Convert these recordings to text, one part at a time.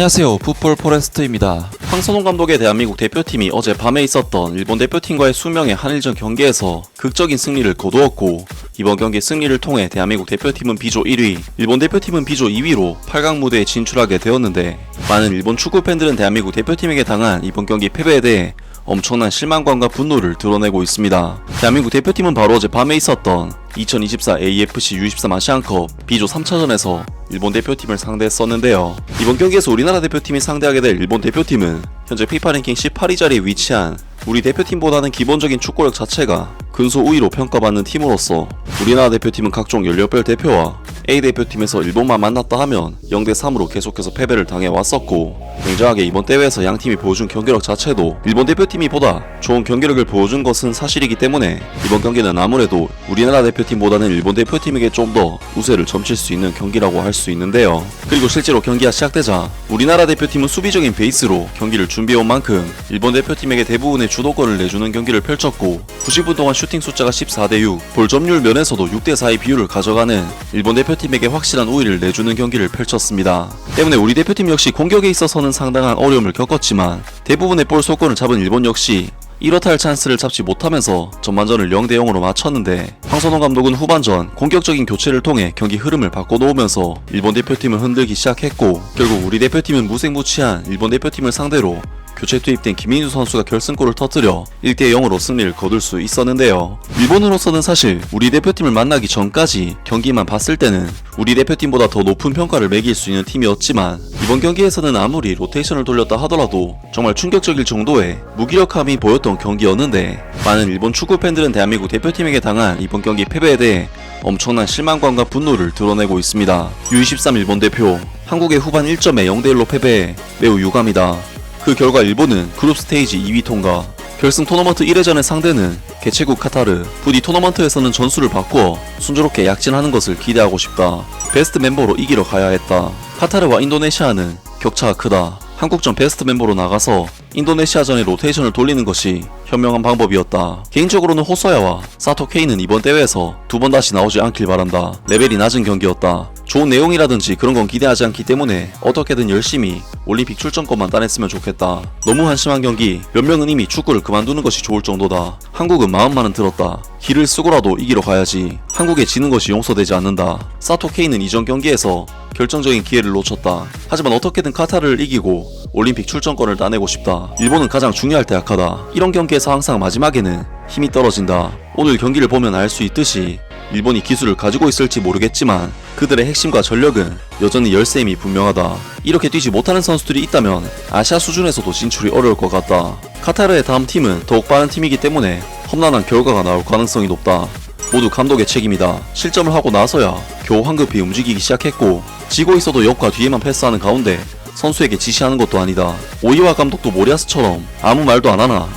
안녕하세요. 풋볼 포레스트입니다. 황선홍 감독의 대한민국 대표팀이 어제 밤에 있었던 일본 대표팀과의 수명의 한일전 경기에서 극적인 승리를 거두었고 이번 경기 승리를 통해 대한민국 대표팀은 B조 1위, 일본 대표팀은 B조 2위로 8강 무대에 진출하게 되었는데 많은 일본 축구 팬들은 대한민국 대표팀에게 당한 이번 경기 패배에 대해 엄청난 실망감과 분노를 드러내고 있습니다. 대한민국 대표팀은 바로 어제 밤에 있었던 2024 AFC U23 아시안컵 B조 3차전에서 일본 대표팀을 상대했었는데요. 이번 경기에서 우리나라 대표팀이 상대하게 될 일본 대표팀은 현재 피파 랭킹 18위 자리에 위치한 우리 대표팀보다는 기본적인 축구력 자체가 근소 우위로 평가받는 팀으로서 우리나라 대표팀은 각종 연령별 대표와 A 대표팀에서 일본만 만났다 하면 0대 3으로 계속해서 패배를 당해 왔었고 굉장하게 이번 대회에서 양 팀이 보여준 경기력 자체도 일본 대표팀이 보다 좋은 경기력을 보여준 것은 사실이기 때문에 이번 경기는 아무래도 우리나라 대표팀보다는 일본 대표팀에게 좀 더 우세를 점칠 수 있는 경기라고 할 수 있는데요. 그리고 실제로 경기가 시작되자 우리나라 대표팀은 수비적인 베이스로 경기를 준비해온 만큼 일본 대표팀에게 대부분의 주도권을 내주는 경기를 펼쳤고 90분 동안 슈팅 숫자가 14대 6, 볼 점유율 면에서도 6대 4의 비율을 가져가는 일본 대표 팀에게 확실한 우위를 내주는 경기를 펼쳤습니다. 때문에 우리 대표팀 역시 공격에 있어서는 상당한 어려움을 겪었지만 대부분의 볼 속권을 잡은 일본 역시 1호 탈 찬스를 잡지 못하면서 전반전을 0대 0으로 마쳤는데 황선홍 감독은 후반전 공격적인 교체를 통해 경기 흐름을 바꿔놓으면서 일본 대표팀을 흔들기 시작했고 결국 우리 대표팀은 무색무취한 일본 대표팀을 상대로 교체 투입된 김민수 선수가 결승골을 터뜨려 1대 0으로 승리를 거둘 수 있었는데요. 일본으로서는 사실 우리 대표팀을 만나기 전까지 경기만 봤을 때는 우리 대표팀보다 더 높은 평가를 매길 수 있는 팀이었지만 이번 경기에서는 아무리 로테이션을 돌렸다 하더라도 정말 충격적일 정도의 무기력함이 보였던 경기였는데 많은 일본 축구 팬들은 대한민국 대표팀에게 당한 이번 경기 패배에 대해 엄청난 실망감과 분노를 드러내고 있습니다. U23 일본 대표 한국의 후반 1점에 0대1로 패배해 매우 유감이다. 그 결과 일본은 그룹 스테이지 2위 통과. 결승 토너먼트 1회전의 상대는 개최국 카타르. 부디 토너먼트에서는 전술을 바꾸어 순조롭게 약진하는 것을 기대하고 싶다. 베스트 멤버로 이기러 가야 했다. 카타르와 인도네시아는 격차가 크다. 한국전 베스트 멤버로 나가서 인도네시아전에 로테이션을 돌리는 것이 현명한 방법이었다. 개인적으로는 호서야와 사토 케이는 이번 대회에서 두 번 다시 나오지 않길 바란다. 레벨이 낮은 경기였다. 좋은 내용이라든지 그런 건 기대하지 않기 때문에 어떻게든 열심히 올림픽 출전권만 따냈으면 좋겠다. 너무 한심한 경기, 몇 명은 이미 축구를 그만두는 것이 좋을 정도다. 한국은 마음만은 들었다. 길을 쓰고라도 이기러 가야지. 한국에 지는 것이 용서되지 않는다. 사토 케이는 이전 경기에서 결정적인 기회를 놓쳤다. 하지만 어떻게든 카타르를 이기고 올림픽 출전권을 따내고 싶다. 일본은 가장 중요할 때 약하다. 이런 경기에서 항상 마지막에는 힘이 떨어진다. 오늘 경기를 보면 알 수 있듯이 일본이 기술을 가지고 있을지 모르겠지만 그들의 핵심과 전력은 여전히 열세임이 분명하다. 이렇게 뛰지 못하는 선수들이 있다면 아시아 수준에서도 진출이 어려울 것 같다. 카타르의 다음 팀은 더욱 빠른 팀이기 때문에 험난한 결과가 나올 가능성이 높다. 모두 감독의 책임이다. 실점을 하고 나서야 겨우 황급히 움직이기 시작했고 지고 있어도 옆과 뒤에만 패스하는 가운데 선수에게 지시하는 것도 아니다. 오이와 감독도 모리아스처럼 아무 말도 안 하나.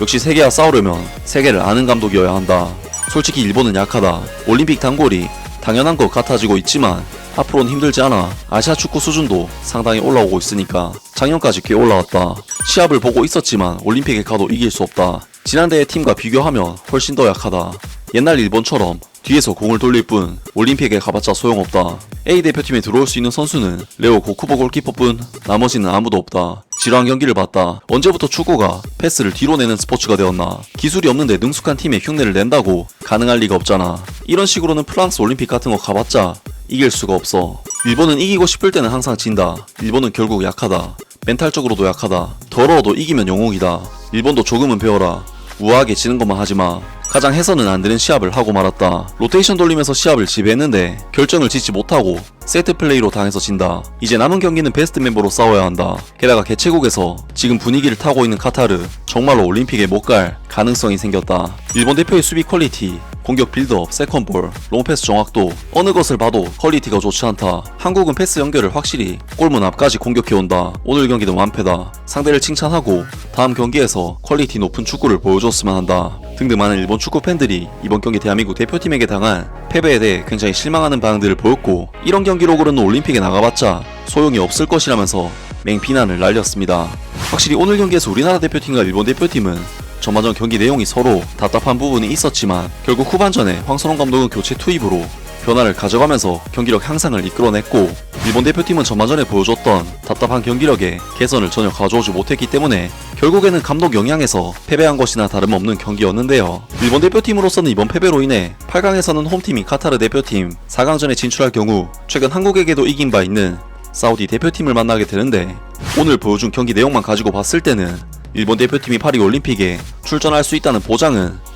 역시 세계와 싸우려면 세계를 아는 감독이어야 한다. 솔직히 일본은 약하다. 올림픽 단골이 당연한 것 같아지고 있지만 앞으로는 힘들지 않아. 아시아 축구 수준도 상당히 올라오고 있으니까 작년까지 꽤 올라왔다. 시합을 보고 있었지만 올림픽에 가도 이길 수 없다. 지난 대회 팀과 비교하면 훨씬 더 약하다. 옛날 일본처럼 뒤에서 공을 돌릴 뿐 올림픽에 가봤자 소용없다. A 대표팀에 들어올 수 있는 선수는 레오 고쿠보 골키퍼뿐 나머지는 아무도 없다. 지루한 경기를 봤다. 언제부터 축구가 패스를 뒤로 내는 스포츠가 되었나? 기술이 없는데 능숙한 팀에 흉내를 낸다고 가능할 리가 없잖아. 이런 식으로는 프랑스 올림픽 같은 거 가봤자 이길 수가 없어. 일본은 이기고 싶을 때는 항상 진다. 일본은 결국 약하다. 멘탈적으로도 약하다. 더러워도 이기면 영웅이다. 일본도 조금은 배워라. 우아하게 지는 것만 하지 마. 가장 해서는 안 되는 시합을 하고 말았다. 로테이션 돌리면서 시합을 지배했는데 결정을 짓지 못하고 세트 플레이로 당해서 진다. 이제 남은 경기는 베스트 멤버로 싸워야 한다. 게다가 개최국에서 지금 분위기를 타고 있는 카타르 정말로 올림픽에 못 갈 가능성이 생겼다. 일본 대표의 수비 퀄리티, 공격 빌드업, 세컨볼, 롱패스 정확도 어느 것을 봐도 퀄리티가 좋지 않다. 한국은 패스 연결을 확실히 골문 앞까지 공격해온다. 오늘 경기는 완패다. 상대를 칭찬하고 다음 경기에서 퀄리티 높은 축구를 보여줬으면 한다. 등등 많은 일본 축구 팬들이 이번 경기 대한민국 대표팀에게 당한 패배에 대해 굉장히 실망하는 반응들을 보였고 이런 경기력으로는 올림픽에 나가봤자 소용이 없을 것이라면서 맹비난을 날렸습니다. 확실히 오늘 경기에서 우리나라 대표팀과 일본 대표팀은 전반전 경기 내용이 서로 답답한 부분이 있었지만 결국 후반전에 황선홍 감독은 교체 투입으로 변화를 가져가면서 경기력 향상을 이끌어냈고 일본 대표팀은 전반전에 보여줬던 답답한 경기력에 개선을 전혀 가져오지 못했기 때문에 결국에는 감독 영향에서 패배한 것이나 다름없는 경기였는데요. 일본 대표팀으로서는 이번 패배로 인해 8강에서는 홈팀인 카타르 대표팀 4강전에 진출할 경우 최근 한국에게도 이긴 바 있는 사우디 대표팀을 만나게 되는데 오늘 보여준 경기 내용만 가지고 봤을 때는 일본 대표팀이 파리 올림픽에 출전할 수 있다는 보장은